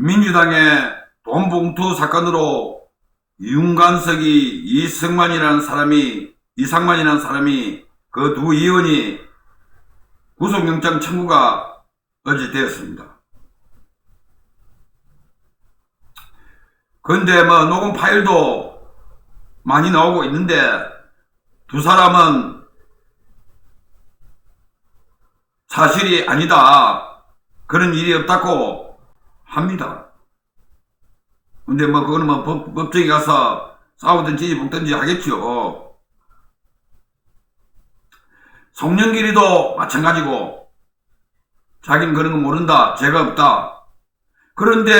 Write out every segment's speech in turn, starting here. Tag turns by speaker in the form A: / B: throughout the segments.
A: 민주당의 돈봉투 사건으로 윤관석이 이승만이라는 사람이 이상만이라는 사람이 그 두 의원이 구속영장 청구가 어제 되었습니다. 그런데 뭐 녹음 파일도 많이 나오고 있는데 두 사람은 사실이 아니다. 그런 일이 없다고 합니다. 근데 뭐 그거는 뭐 법, 법정에 가서 싸우든지 먹든지 하겠죠. 송영길이도 마찬가지고 자기는 그런 거 모른다. 죄가 없다. 그런데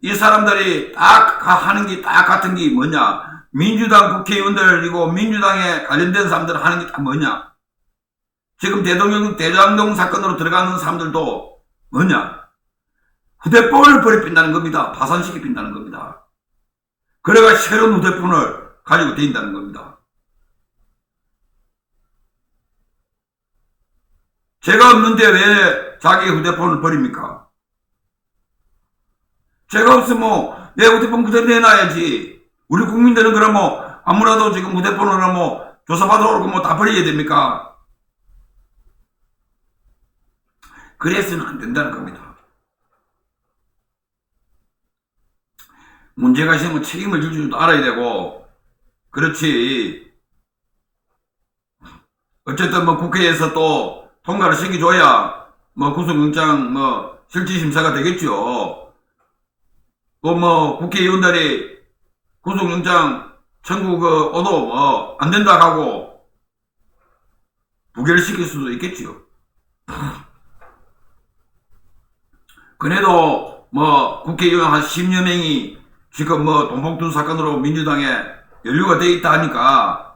A: 이 사람들이 딱 하는 게딱 같은 게 뭐냐? 민주당 국회의원들이고 민주당에 관련된 사람들 하는 게 다 뭐냐? 지금 대통령 대장동 사건으로 들어가는 사람들도 뭐냐? 휴대폰을 버려핀다는 겁니다. 파산시켜핀다는 겁니다. 그래가 새로운 휴대폰을 가지고 다닌다는 겁니다. 제가 없는데 왜 자기 휴대폰을 버립니까? 제가 없으면 내 휴대폰 그대로 내놔야지. 우리 국민들은 그럼 뭐 아무라도 지금 휴대폰으로 뭐 조사받으러 오고 뭐 다 버려야 됩니까? 그래서는 안 된다는 겁니다. 문제가 있으면 책임을 질 줄도 알아야 되고, 그렇지. 어쨌든 뭐 국회에서 또 통과를 시켜줘야 뭐 구속영장 뭐 실질심사가 되겠죠. 또 뭐 국회의원들이 구속영장 청구 그 얻어 뭐 안 된다 하고 부결시킬 수도 있겠지요. 그래도 뭐 국회의원 한 10여 명이 지금 뭐 돈봉투 사건으로 민주당에 연루가 돼 있다 하니까